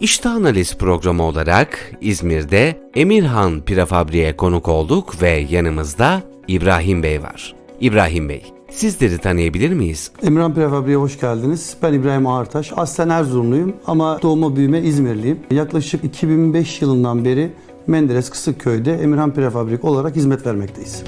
İşte Analiz programı olarak İzmir'de Emirhan Prefabri'ye konuk olduk ve yanımızda İbrahim Bey var. İbrahim Bey, sizleri tanıyabilir miyiz? Emirhan Prefabri'ye hoş geldiniz. Ben İbrahim Ağırtaş. Aslen Erzurumluyum ama doğma büyüme İzmirliyim. Yaklaşık 2005 yılından beri Menderes Kısıkköy'de Emirhan Prefabrik olarak hizmet vermekteyiz.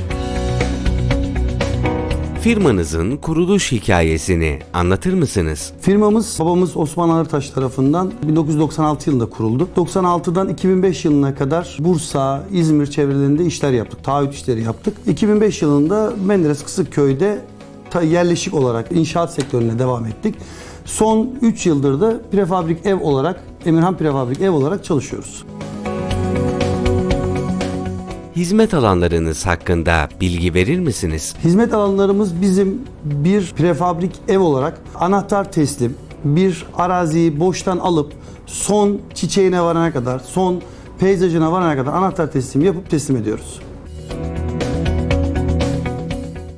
Firmanızın kuruluş hikayesini anlatır mısınız? Firmamız babamız Osman Ağırtaş tarafından 1996 yılında kuruldu. 96'dan 2005 yılına kadar Bursa, İzmir çevrelerinde işler yaptık. Taahhüt işleri yaptık. 2005 yılında Menderes Kısıkköy'de yerleşik olarak inşaat sektörüne devam ettik. Son 3 yıldır da prefabrik ev olarak, Emirhan Prefabrik ev olarak çalışıyoruz. Hizmet alanlarınız hakkında bilgi verir misiniz? Hizmet alanlarımız bizim bir prefabrik ev olarak anahtar teslim, bir araziyi boştan alıp son çiçeğine varana kadar, son peyzajına varana kadar anahtar teslim yapıp teslim ediyoruz.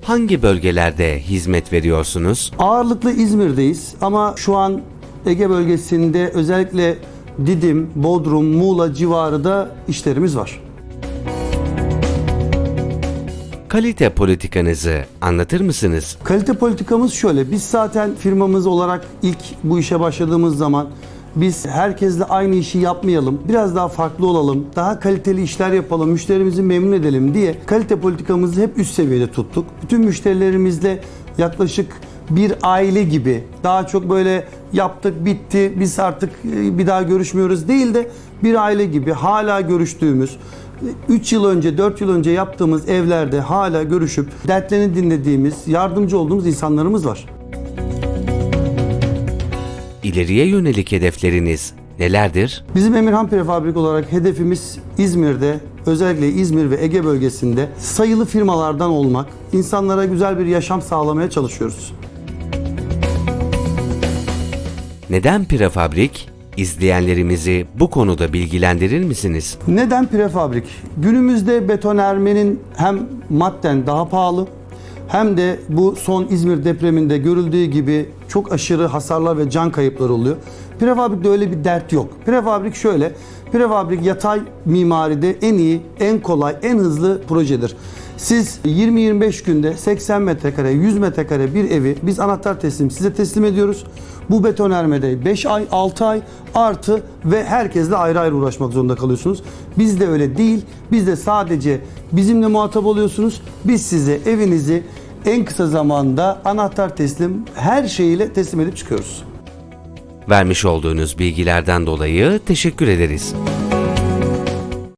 Hangi bölgelerde hizmet veriyorsunuz? Ağırlıklı İzmir'deyiz ama şu an Ege bölgesinde özellikle Didim, Bodrum, Muğla civarı da işlerimiz var. Kalite politikanızı anlatır mısınız? Kalite politikamız şöyle. Biz zaten firmamız olarak ilk bu işe başladığımız zaman biz herkesle aynı işi yapmayalım, biraz daha farklı olalım, daha kaliteli işler yapalım, müşterimizi memnun edelim diye kalite politikamızı hep üst seviyede tuttuk. Bütün müşterilerimizle yaklaşık bir aile gibi daha çok böyle yaptık bitti biz artık e, bir daha görüşmüyoruz değil de bir aile gibi hala görüştüğümüz 3 yıl önce, 4 yıl önce yaptığımız evlerde hala görüşüp dertlerini dinlediğimiz, yardımcı olduğumuz insanlarımız var. İleriye yönelik hedefleriniz nelerdir? Bizim Emirhan Prefabrik olarak hedefimiz İzmir'de, özellikle İzmir ve Ege bölgesinde sayılı firmalardan olmak, insanlara güzel bir yaşam sağlamaya çalışıyoruz. Neden prefabrik? İzleyenlerimizi bu konuda bilgilendirir misiniz? Neden prefabrik? Günümüzde betonermenin hem madden daha pahalı hem de bu son İzmir depreminde görüldüğü gibi çok aşırı hasarlar ve can kayıpları oluyor. Prefabrikte öyle bir dert yok. Prefabrik şöyle, prefabrik yatay mimaride en iyi, en kolay, en hızlı projedir. Siz 20-25 günde 80 metrekare, 100 metrekare bir evi biz anahtar teslim size teslim ediyoruz. Bu betonermede 5 ay, 6 ay artı ve herkesle ayrı ayrı uğraşmak zorunda kalıyorsunuz. Bizde öyle değil. Bizde sadece bizimle muhatap oluyorsunuz. Biz size evinizi en kısa zamanda anahtar teslim her şeyiyle teslim edip çıkıyoruz. Vermiş olduğunuz bilgilerden dolayı teşekkür ederiz.